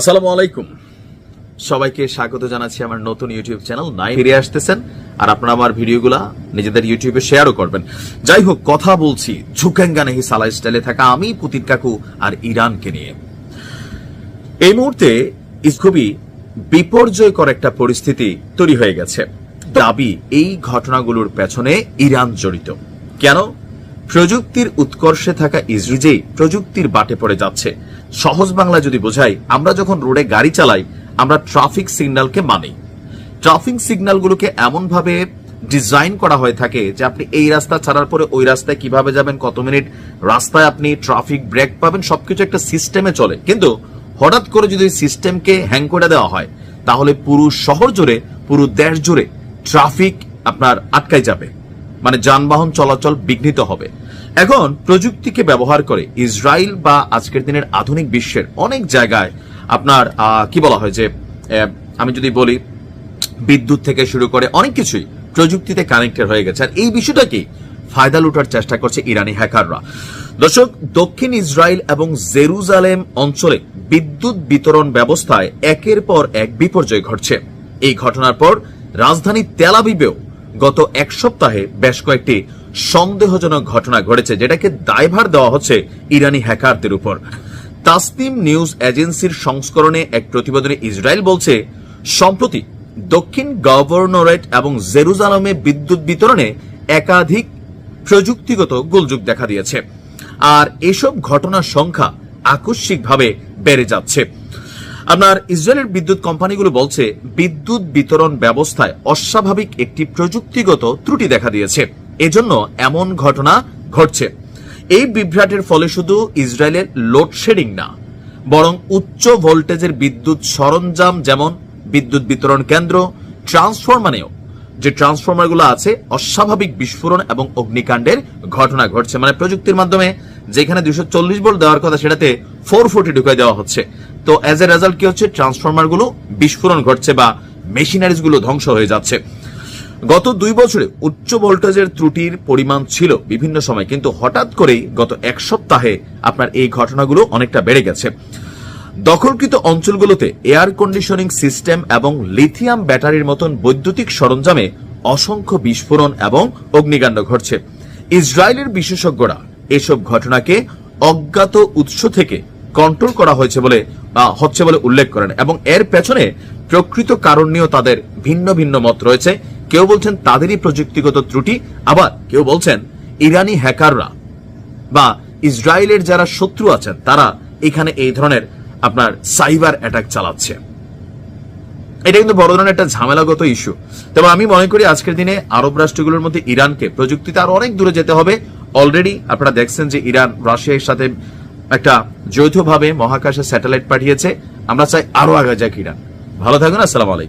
আসসালামু আলাইকুম। সবাইকে স্বাগত জানাচ্ছি আমার নতুন ইউটিউব চ্যানেল নাই ফিরে আসতেছেন আর আপনারা আমার ভিডিওগুলা নিজেদের ইউটিউবে শেয়ারও করবেন। যাই হোক, কথা বলছি ঝুকেঙ্গা নেহি সালা স্টাইলে থাকা আমি পুতির কাকু আর ইরানকে নিয়ে। এই মুহূর্তে খুবই বিপর্যয়কর একটা পরিস্থিতি তৈরি হয়ে গেছে। দাবি, এই ঘটনাগুলোর পেছনে ইরান জড়িত। কেন? প্রযুক্তির উৎকর্ষে থাকা ইসরায়েল প্রযুক্তির বাটে পড়ে যাচ্ছে। সহজ বাংলা যদি বোঝাই, আমরা যখন রোডে গাড়ি চালাই, আমরা ট্রাফিক সিগন্যালকে মানি। ট্রাফিক সিগন্যালগুলোকে এমনভাবে ডিজাইন করা হয়ে থাকে যে আপনি এই রাস্তা ছাড়ার পরে ওই রাস্তায় কীভাবে যাবেন, কত মিনিট রাস্তায় আপনি ট্রাফিক ব্রেক পাবেন, সবকিছু একটা সিস্টেমে চলে। কিন্তু হঠাৎ করে যদি সিস্টেমকে হ্যাং করে দেওয়া হয়, তাহলে পুরো শহর জুড়ে, পুরো দেশ জুড়ে ট্রাফিক আপনার আটকাই যাবে। মানে যানবাহন চলাচল বিঘ্নিত হবে। এখন প্রযুক্তিকে ব্যবহার করে ইসরায়েল বা আজকের দিনের আধুনিক বিশ্বের অনেক জায়গায় আপনার কি বলা হয় যে আমি যদি বলি, বিদ্যুৎ থেকে শুরু করে অনেক কিছুই প্রযুক্তিতে কানেক্টেড হয়ে গেছে। আর এই বিষয়টা কি? ফায়দা লুটার চেষ্টা করছে ইরানি হ্যাকাররা। দর্শক, দক্ষিণ ইসরায়েল এবং জেরুজালেম অঞ্চলে বিদ্যুৎ বিতরণ ব্যবস্থায় একের পর এক বিপর্যয় ঘটছে। এই ঘটনার পর রাজধানী তেলাবিবেও গত এক সপ্তাহে বেশ কয়েকটি সন্দেহজনক ঘটনা ঘটেছে, যেটাকে দায়ভার দেওয়া হচ্ছে ইরানি হ্যাকারদের উপর। তাসনিম নিউজ এজেন্সির সংস্করণে এক প্রতিবেদনে ইসরায়েল বলছে, সম্প্রতি দক্ষিণ গভর্নরেট এবং জেরুজালেমে বিদ্যুৎ বিতরণে একাধিক প্রযুক্তিগত গোলযোগ দেখা দিয়েছে। আর এসব ঘটনার সংখ্যা আকস্মিকভাবে বেড়ে যাচ্ছে। আপনার ইসরায়েলের বিদ্যুৎ কোম্পানিগুলো বলছে, বিদ্যুৎ বিতরণ ব্যবস্থায় অস্বাভাবিক একটি প্রযুক্তিগত ত্রুটি দেখা দিয়েছে। এজন্য এমন ঘটনা ঘটছে। এই বিভ্রাটের ফলে শুধু ইসরায়েলের লোডশেডিং না, বরং উচ্চ ভোল্টেজের বিদ্যুৎ সরঞ্জাম যেমন বিদ্যুৎ বিতরণ কেন্দ্র, ট্রান্সফরমারেও, যে ট্রান্সফরমারগুলো আছে, অস্বাভাবিক বিস্ফোরণ এবং অগ্নিকাণ্ডের ঘটনা ঘটছে। মানে প্রযুক্তির মাধ্যমে যেখানে দুশো চল্লিশ ভোল্ট দেওয়ার কথা সেটাতে ফোর ফোর্টি ঢুকাই দেওয়া হচ্ছে। তো অ্যাজ এ রেজাল্ট কি হচ্ছে? ট্রান্সফরমারগুলো বিস্ফোরণ ঘটছে বা মেশিনারিজগুলো ধ্বংস হয়ে যাচ্ছে। গত দুই বছরে উচ্চ ভোল্টেজের ত্রুটির পরিমাণ ছিল বিভিন্ন সময়, কিন্তু হঠাৎ করেই গত এক সপ্তাহে আপনার এই ঘটনাগুলো অনেকটা বেড়ে গেছে। দখলকৃত অঞ্চলগুলোতে এয়ার কন্ডিশনিং সিস্টেম এবং লিথিয়াম ব্যাটারির মতন বৈদ্যুতিক সরঞ্জামে অসংখ্য বিস্ফোরণ এবং অগ্নিকাণ্ড ঘটছে। ইসরায়েলের বিশেষজ্ঞরা এসব ঘটনাকে অজ্ঞাত উৎস থেকে কন্ট্রোল করা হয়েছে বলে হচ্ছে বলে উল্লেখ করেন। এবং এর পেছনে প্রকৃত কারণ নিয়েও তাদের ভিন্ন ভিন্ন মত রয়েছে। কেউ বলছেন তাদেরই প্রযুক্তিগত ত্রুটি, আবার কেউ বলছেন ইরানি হ্যাকাররা বা ইসরায়েলের যারা শত্রু আছেন, তারা এখানে এই ধরনের আপনার সাইবার অ্যাটাক চালাচ্ছে। এটা কিন্তু বড় ধরনের একটা ঝামেলাগত ইস্যু তবে আমি মনে করি আজকের দিনে আরব রাষ্ট্রগুলোর মধ্যে ইরানকে প্রযুক্তিতে আরও অনেক দূরে যেতে হবে। অলরেডি আপনারা দেখছেন যে ইরান রাশিয়ার সাথে একটা যৌথভাবে মহাকাশে স্যাটেলাইট পাঠিয়েছে। আমরা চাই আরও আগে যাক ইরান। ভালো থাকুন, আসসালাম আলাইকুম।